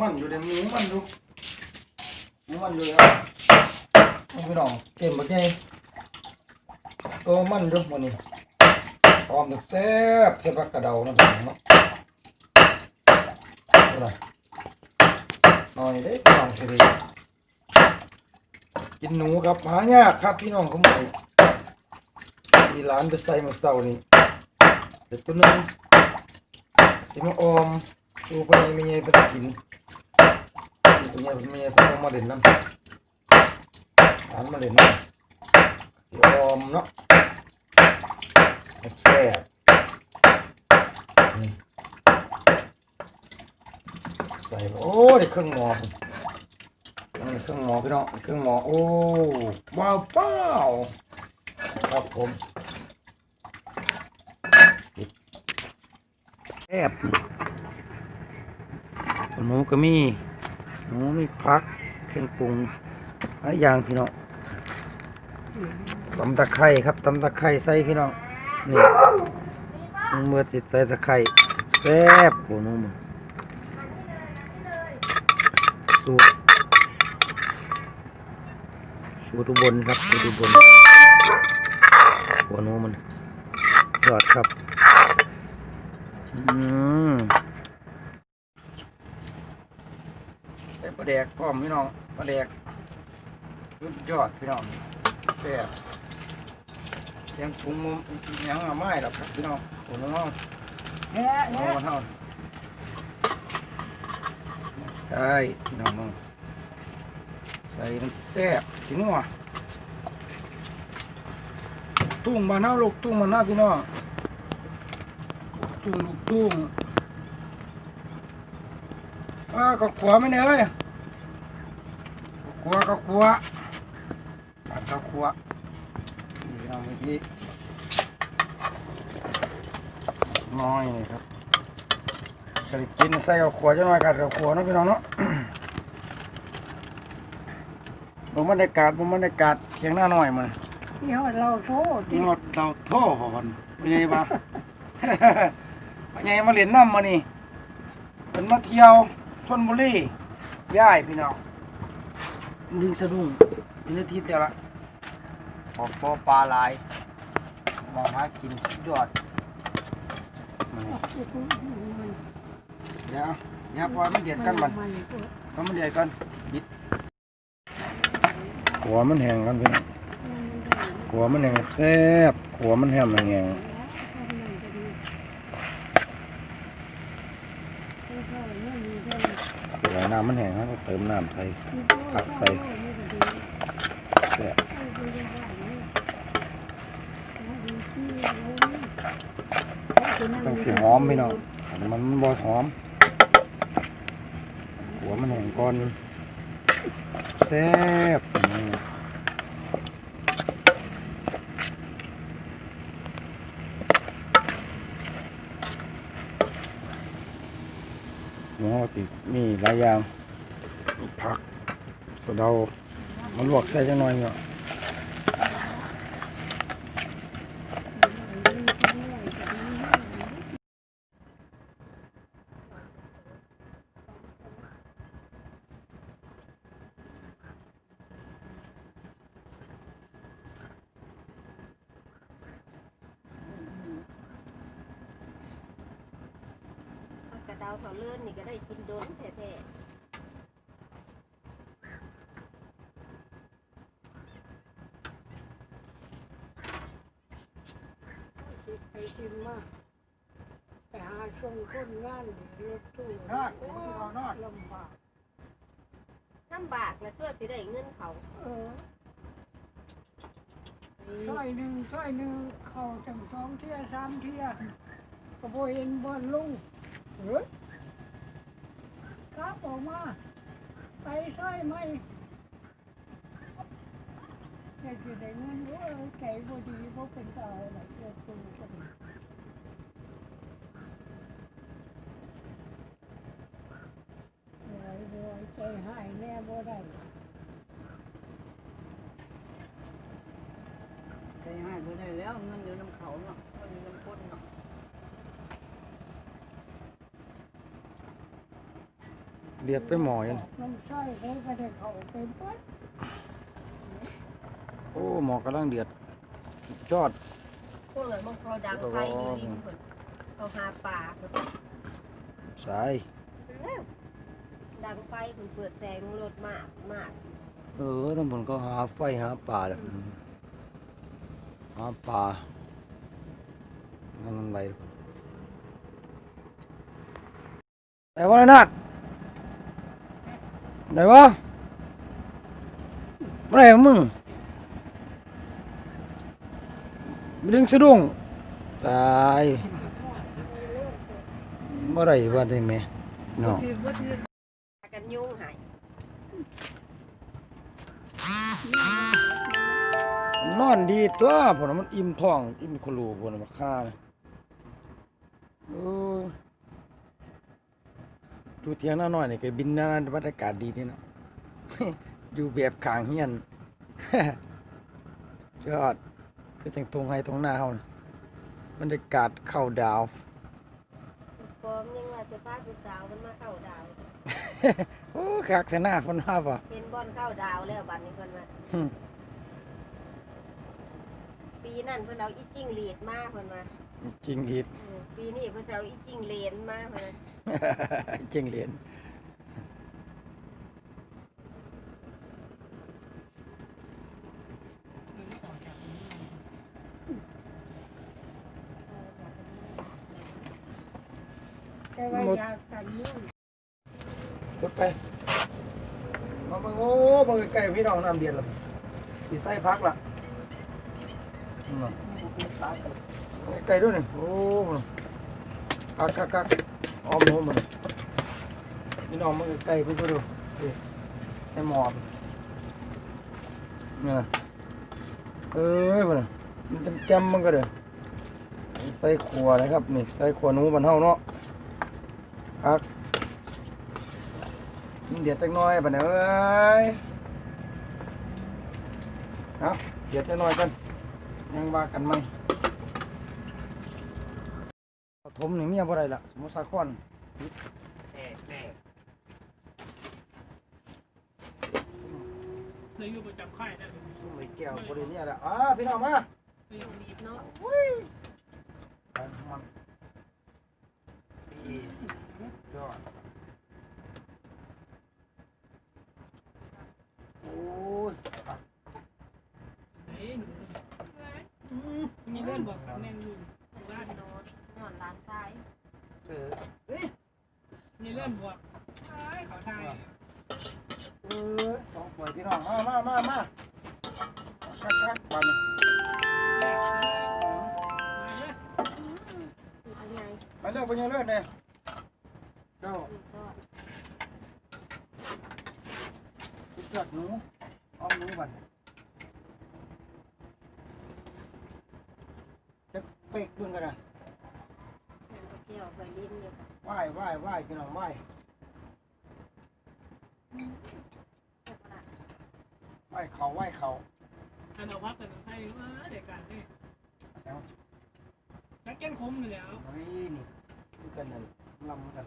มันอยู่เดี๋ยวหมูมันอยู่หมูมันอยู่ครับนี่พี่น้องเก็บมาใหญ่ตัวมันอยู่มันนี่หอมแซ่บเสียบกระเดานะพี่น้องเนาะอาล่ะหน่อยเด้พี่น้องเฉยกินหนูครับหายากครับพี่น้องเขาบอกมีร้านไปใส่มาเสานี่เด็กตัวนึงสิมาออมดูไปไม่ไงไปกิน เนี้ยไม่ไงต้องมาเล่นน้ำร้านมาเล่นน้ำสิอมเนาะแซ่บนี่ใส่โอ้ได้เครื่องหม้อเครื่องหม้อพี่น้องเครื่องหม้อโอ้ว้าวเปล่าครับผมแซ่บหมูก็มี หมูมีผักเครื่องปรุงหลายอย่างพี่น้องตำตะไคร้ครับตำตะไคร้ใส่พี่น้องนี่เมื่อติดใส่ตะไคร้แซ่บโอ้หนูมันสูตรสูตรอุบลครับสูตรอุบลหัวหนูมันยอดครับอืม ใส่ปลาแดกพร้อมพี่น้องปลาแดกสุดยอดพี่น้องแซ่บเสียงปรุงมุมยังเอาไม้หรอกครับพี่น้องโอ้น้องแฮ่น้แฮ่องเท่าใช่พี่น้องน้องใส่มันแซ่บจริงวะตุ้งมาหน้าลูกตุ้งมาหน้าพี่น้องตุ้งลูกตุ้ง อ้าก็ขวาไม่เนี่ยเอ้ยขวาก็ขวาปัดก็ขวานี่เอาเมื่อกี้น้อยนี่ครับจะได้กินใส่กับขวาจะน้อยกัดกับขวาเนาะพี่น้องเนาะบรรยากาศบรรยากาศเคียงหน้าหน่อยมันยอดเราโทษงดเราโทษพอนเป็นไงบ้างเป็นไงมาเรียนน้ำมานี่เป็นมาเที่ยว ชนบุรีย่ายพี่น้องดึงสะดุ้งเป็นอาทิตย์เดียวละปอปปลาลายมองหากินสุดยอดมานี่เดี๋ยวเดี๋ยวปล่อมันเดือดกันมันปล่อมันเดือดกันบิดหัวมันแห้งกันพี่น้งหัวมันแห้งแซ่บหัวมันแห้งแห้งเวลา น้ำมันแห้งเราก็เติมน้ำใส่ผักใส่แซ่บต้องสีหอมพี่น้องอันมันบ่หอม หัวมันแห้งก่อนแซ่บ หมูติมีหลายอย่างผักกระเดามันลวกใส่จังหน่อยเนาะ ดาเขาเลื่อนนี่ก็ได้กินโดนแท้ไปกินมากไปหาส่งคนงานรถตู้นอดเดี๋ยวมันสิเอานอด ลำบากๆลำบากและชั่วสิได้เงินเขาเออซอยหนึ่งซอยหนึ่งเข้าจังสองเที่ยสามเที่ยก็บ่เห็นบ่ลุง เฮ้ยกลับออกมาไปซอยไหมแต่สิได้เงินเด้อใจบ่ดีบ่เป็นตาอะไรรถตู้จังเหนื่อยเหนื่อยใจหายแน่บ่ได้ใจหายไปได้แล้วเงินอยู่น้ำเขาเนาะเงินอยู่น้ำก้นเนาะ น เรียกไปหมอยันน้ำใส่ได้ก็ได้เข้าไปเบิดโอ้หมอกำลังเดือดจอดพวกนั้นมันเขาดังไฟอยู่ริมคนเขาหาปลาเพิ่นสายดังไฟเพิ่นเปิดแสงรถมากมากเออทั้งหมดก็หาไฟหาปลาแหละหาปลานั่นมันไปไหนวะนายนาด ไหนวะเมื่อไร่ของมึงม่ดึงสะดุ้งตายเมื่อไหร่วะได้ไหมเนาะกันยุ่งหายนอนดีตัวพวกนั้นมันอิ่มท้อง อิ่มคลูพวกนั้นมาฆ่าเลย ออดูเทียงหน้าน้อยนี่ก็บินหน้าบรรยากาศดีนี่เนาะอยู่แบบขางเฮียนยอดคือแต่งตรงให้ตรงหน้าเฮาน่ะบรรยากาศเข้าดาวพร้อมยังว่าจะพาผู้สาวมันมาเข้าดาวโอ้คักแต่หน้าคนห้าป่ะเห็นบอลเข้าดาวแล้วบัดนี้เพิ่นว่าหึปีนั้นเพิ่นเอาอีจิ้งหรีดมาเพิ่นว่า จริงดีดเออปีนี้เพิ่นสิเอาอีจิ้งเหลนมาเพิ่นว่าจริงเหรียญแต่ว่าอยากกันยุ่งกดไปมาเบิ่งโอ้เบิ่งใกล้ๆพี่น้องน้ำเดือดและสิใส่พักละอืมใก ล้ๆด้วยนี่ โอ้คักคักคักออมหมูมันพี่น้องมันใกล้ๆไปก็ดูนี่ให้หมอบเนี่ยเอ้ยมันมันจำมันก็เด้อใส่ขัวนะครับ นี่ใส่ขวหนูบ้านเฮาเนาะคักเดี๋ยวจักหน้อยบัดนี้เอ้ยเอาเดี๋ยวจักหน้อยกันยังว่ากันไหม ถมนี่เมียบ่ได้ละสมุทรสาครในอยู่ประจำค่ายนะซุ่มไอ้แก้วบ่ได้เมียละอ่าพี่น้องมาหรีดเนาะไปมันปียอดโอ้ยครับ ไหนมีเลื่อนบอกตำแหน่งอยู่ ร้านโนดนอนร้านซ้าย เออ มีเลื่อนบอกใช่ขอทาย เออสองป่วยพี่ น้องมามามามาคักคักๆบัดนี้อันไปเลิกไปยังเลิกเนี่ยเจ้ามีซอสสุดยอดหนูอ้อมหนูบัดจะเป๊กเบิ่งกันนะแม่นก็เกี่ยวไปลิ้นอยู่ไหว้ไหว้ไหว้พี่น้องไหว้แค่ขนาดไห ว้เขาไหว้เขาอันเอาพักกันให้ว่าเด็กกันนี่แล้วนักเก็นคมอยู่แล้วเฮ้ยนี่คือกันนั่นลำกัน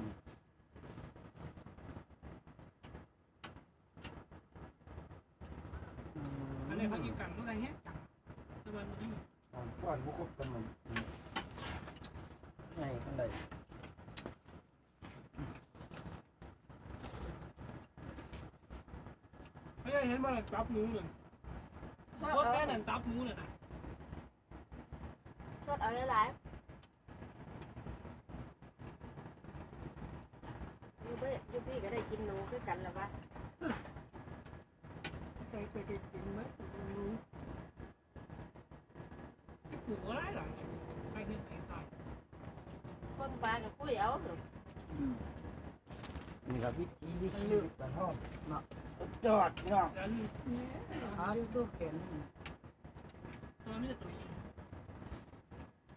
อืมอันนี้เขายิงกันเมื่อไรเฮ้ยจังตะวันนี้อ่อนก้อนบุกบกันมันไงกันได้ ไม่ได้เห็นว่าตับหมูเลยรถแน่นั่นตับหมูเลยนะซอสเอาหลายๆอยู่เบ้อยู่พี่ก็ได้กินหนูคือกันแล้ววะไปไปได้กินไหมปลูกอะไรหลังใครขึ้นไปตายคนปลากับปุ้ยเอาหนูนี่ครับวิธีวิธีบ้านเฮาเนาะสุด ยอดพี่น้องแล้วหาดูตัวเข็นตัวไม่จะตัวยิง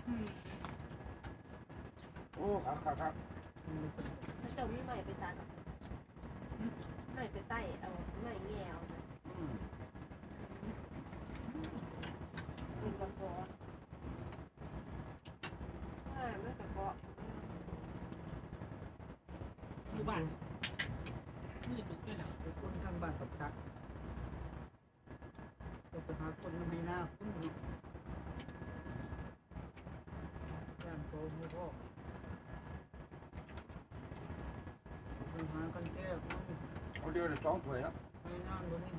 อืมโอ้ครับครับครับถ้าเจ้ามีใหม่ไปตัดใหม่ไปใต้เอาใหม่แง่เอาอืมเป็นกระเพาะอ่าไม่กระเพาะอยู่บ้าน มือตุกได้แล้ว ไปคนทาง บ้านกับชักจะไปหาคนไม่น่าคุ้นเนาะย่านโตมือพ่อไปหากันแก้มันเอาเดียวได้สองถ้วยแล้วไม่น่าบ่มี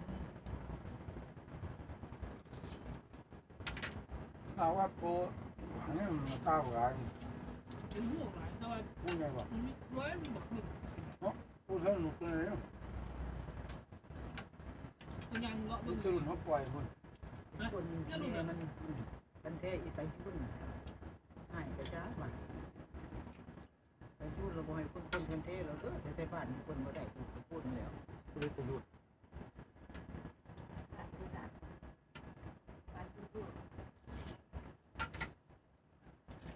เอาว่าโปนนี้มันตาหวานเป็นห่วไหลแต่ว่าพูดไงวะมันมีร้อยมันบอกขึ้นพูดเรื่องหนุกเลยเนาะ ยังเลาะมัมึนงตื่นเขาปล่อยคนคนนี่มันกันแท้อีไปที่บุญหายกระจ้าบ้านไปพูดเราบ่ให้คนคนกันแท้เราเด้อแต่ใส่บ้านคนบ่ได้พูดแล้วก็เลยตื่นตัดที่จัดตัด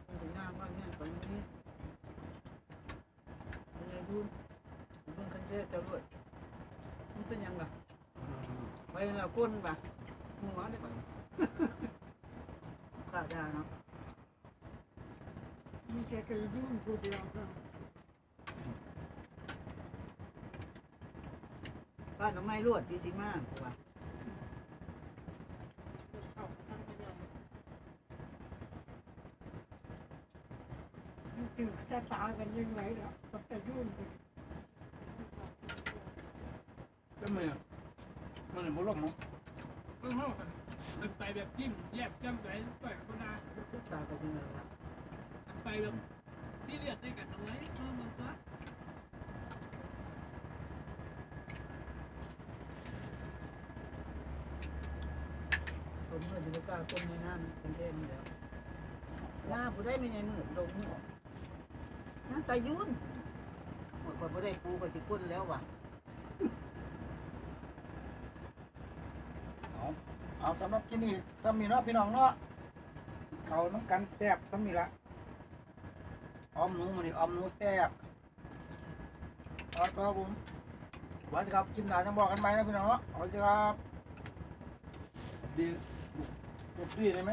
มันงามมาเนี่ยตอนนี้มันยังพูดเบิ่งกันแท้เจ้าด้วยมันเป็นยังล่ะ ไปแล้วคนบ่หัวได้บ่ข้าได้เนาะมีแค่กระยุ่งผู้เดียวก็บ้านน้ำไม้รวดดีสิมากว่าเข้าทางพยาถึงจะตายกันยังไงล่ะกับจะยุ่งกันแล้วมันมั นมันล้มมั้งเพิ่งเข้ากันมันไปแบบจิ้มแยบจ้ำไปปล่อยคนนาสุดตาก็ยังไงล่ะมันไปแบบที่เลือดได้กันตรงไหนเออมันก็คนเมื่อดีกาคนในน้ำเป็นเท่มแล้วหน้าผู้ได้ไม่ใช่มือลงมือนั่นตายุ่นหมดคนผู้ได้ปูก็สิก้นแล้วว่ะ เอา เอาสำหรับที่นี่ถ้ามีเนาะพี่น้องเนาะเขาน้ำกันแซ่บถ้ามีละออมหนูมันนี่ออมหนูแซ่บเอาครับผมวัสดีครับกินหนาจะบอกกันไหมนะพี่น้องเนาะสวัสดีครับดีดีได้ไหม